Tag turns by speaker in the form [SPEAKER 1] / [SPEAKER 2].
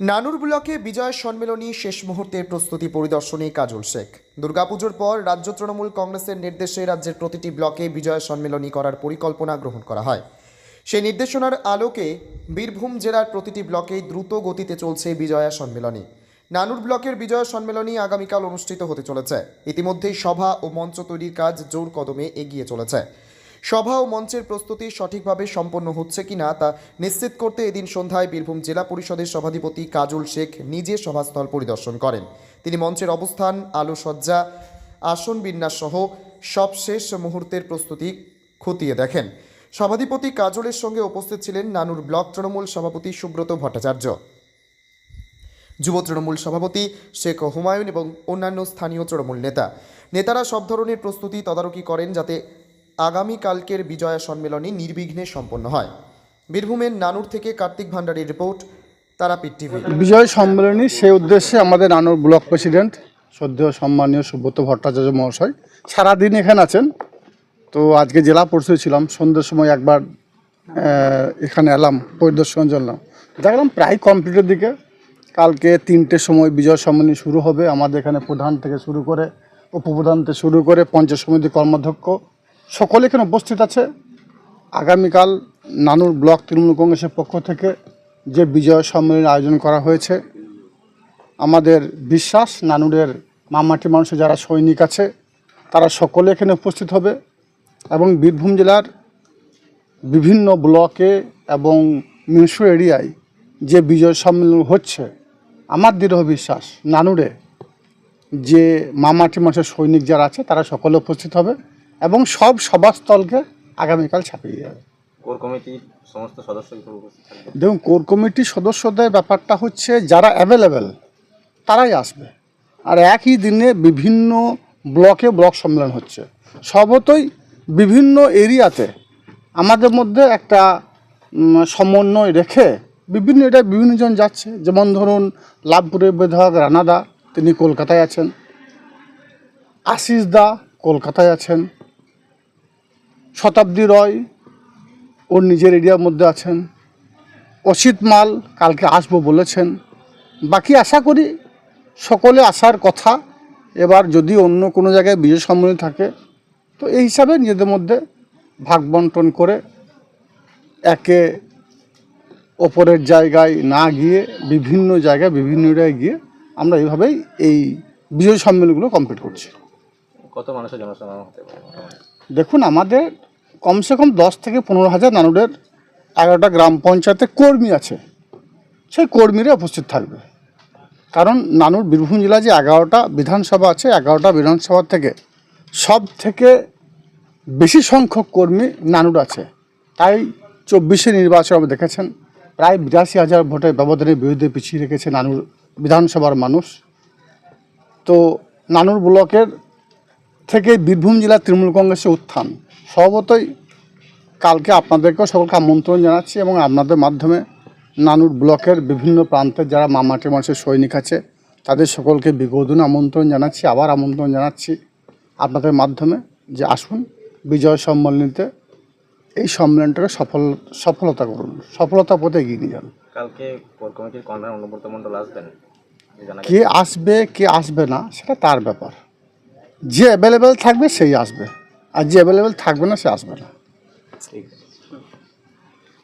[SPEAKER 1] নানুর ব্লকে বিজয় সম্মেলনী শেষ মুহূর্তের প্রস্তুতি পরিদর্শনে কাজল শেখ। দুর্গাপুজোর পর রাজ্য তৃণমূল কংগ্রেসের নির্দেশে রাজ্যের প্রতিটি ব্লকে বিজয় সম্মেলনী করার পরিকল্পনা গ্রহণ করা হয়। সেই নির্দেশনার আলোকে বীরভূম জেলার প্রতিটি ব্লকে দ্রুত গতিতে চলছে বিজয়া সম্মেলনী। নানুর ব্লকের বিজয় সম্মেলনী আগামীকাল অনুষ্ঠিত হতে চলেছে। ইতিমধ্যেই সভা ও মঞ্চ তৈরির কাজ জোর কদমে এগিয়ে চলেছে। সভা ও মঞ্চের প্রস্তুতি সঠিকভাবে সম্পন্ন হচ্ছে কিনা তা নিশ্চিত করতে এদিন সন্ধ্যায় বীরভূম জেলা পরিষদের সভাধিপতি কাজল শেখ নিজে সভাস্থল পরিদর্শন করেন। তিনি মঞ্চের অবস্থান, আলোসজ্জা, আসন বিন্যাস সহ সবশেষ মুহূর্তের প্রস্তুতি খতিয়ে দেখেন। সভাধিপতি কাজলের সঙ্গে উপস্থিত ছিলেন নানুর ব্লক তৃণমূল সভাপতি সুব্রত ভট্টাচার্য। যুব তৃণমূল সভাপতি শেখ হুমায়ুন এবং অন্যান্য স্থানীয় তৃণমূল নেতা। নেতারা সব ধরনের প্রস্তুতি তদারকি করেন যাতে আগামীকালকের বিজয়া সম্মেলনী নির্বিঘ্নে সম্পন্ন হয়। বীরভূমের নানুর থেকে কার্তিক ভান্ডারীর রিপোর্ট, তারাপীঠ টিভি।
[SPEAKER 2] বিজয় সম্মেলনী সেই উদ্দেশ্যে আমাদের নানুর ব্লক প্রেসিডেন্ট, শ্রদ্ধেয় সম্মানীয় সুব্রত ভট্টাচার্য মহাশয়, সারাদিন এখানে আছেন। তো আজকে জেলা পরিষদ ছিলাম, সন্ধ্যের সময় একবার এখানে এলাম পরিদর্শনের জন্য দেখলাম প্রায় কমপ্লিটের দিকে। কালকে তিনটের সময় বিজয় সম্মেলনী শুরু হবে। আমাদের এখানে প্রধান থেকে শুরু করে, উপপ্রধান থেকে শুরু করে পঞ্চায়েত সমিতি কর্মাধ্যক্ষ সকলে এখানে উপস্থিত আছে। আগামীকাল নানুর ব্লক তৃণমূল কংগ্রেসের পক্ষ থেকে যে বিজয় সম্মেলনের আয়োজন করা হয়েছে, আমাদের বিশ্বাস, নানুরের মামাটি মানুষের যারা সৈনিক আছে, তারা সকলে এখানে উপস্থিত হবে এবং বীরভূম জেলার বিভিন্ন ব্লকে এবং মিউনিসিপ্যাল এরিয়ায় যে বিজয় সম্মেলন হচ্ছে, আমার দৃঢ় বিশ্বাস, নানুরে যে মামাটি মানুষের সৈনিক যারা আছে, তারা সকলে উপস্থিত হবে। এবং সব সভাস্থলকে আগামীকাল ছাপিয়ে যাবে।
[SPEAKER 3] কোর কমিটির সমস্ত সদস্য হিসেবে উপস্থিত থাকবে
[SPEAKER 2] দেখুন কোর কমিটির সদস্যদের ব্যাপারটা হচ্ছে যারা অ্যাভেলেবেল তারাই আসবে। আর একই দিনে বিভিন্ন ব্লকে ব্লক সম্মেলন হচ্ছে। সবতই বিভিন্ন এরিয়াতে আমাদের মধ্যে একটা সমন্বয় রেখে বিভিন্ন এটা বিভিন্নজন যাচ্ছে। যেমন ধরুন লাভপুরের বিধায়ক রানাদা তিনি কলকাতায় আছেন। আশিস দা কলকাতায় আছেন। শতাব্দী রয় ওর নিজের এরিয়ার মধ্যে আছেন। অসিত মাল কালকে আসব বলেছেন। বাকি আশা করি সকলে আসার কথা। এবার যদি অন্য কোনো জায়গায় বিজয় সম্মেলন থাকে তো এই হিসাবে নিজেদের মধ্যে ভাগ বন্টন করে একে ওপরের জায়গায় না গিয়ে বিভিন্ন জায়গায় বিভিন্ন জায়গায় গিয়ে আমরা এইভাবেই এই বিজয় সম্মেলনগুলো কমপ্লিট করছি।
[SPEAKER 3] কত মানুষের জনসমাগম হতে পারে?
[SPEAKER 2] দেখুন আমাদের কমসে কম দশ থেকে পনেরো হাজার নানুরের এগারোটা গ্রাম পঞ্চায়েতে কর্মী আছে। সেই কর্মীরা উপস্থিত থাকবে। কারণ নানুর বীরভূম জেলা যে এগারোটা বিধানসভা আছে, এগারোটা বিধানসভা থেকে সব থেকে বেশি সংখ্যক কর্মী নানুর আছে। তাই চব্বিশে নির্বাচন আপনি দেখেছেন, প্রায় বিরাশি হাজার ভোটের ব্যবধানের বিরুদ্ধে পিছিয়ে রেখেছে নানুর বিধানসভার মানুষ। তো নানুর ব্লকের থেকে বীরভূম জেলার তৃণমূল কংগ্রেসের উত্থান। স্বভাবতই কালকে আপনাদেরকেও সকলকে আমন্ত্রণ জানাচ্ছি এবং আপনাদের মাধ্যমে নানুর ব্লকের বিভিন্ন প্রান্তের যারা মামাটি মানুষের সৈনিক আছে তাদের সকলকে বিগোধন আমন্ত্রণ জানাচ্ছি আবার আমন্ত্রণ জানাচ্ছি আপনাদের মাধ্যমে যে আসুন বিজয় সম্মেলনীতে এই সম্মেলনটাকে সফল সফলতা করুন সফলতা পথে এগিয়ে নিয়ে যান।
[SPEAKER 3] কালকে কোর কমিটির কনভেনার অনুব্রত মণ্ডল আসবেন?
[SPEAKER 2] কে আসবে কে আসবে না সেটা তার ব্যাপার। যে অ্যাভেলেবেল থাকবে সেই আসবে। আর যে অ্যাভেলেবেল থাকবে না সে আসবে না।
[SPEAKER 3] ঠিক আছে।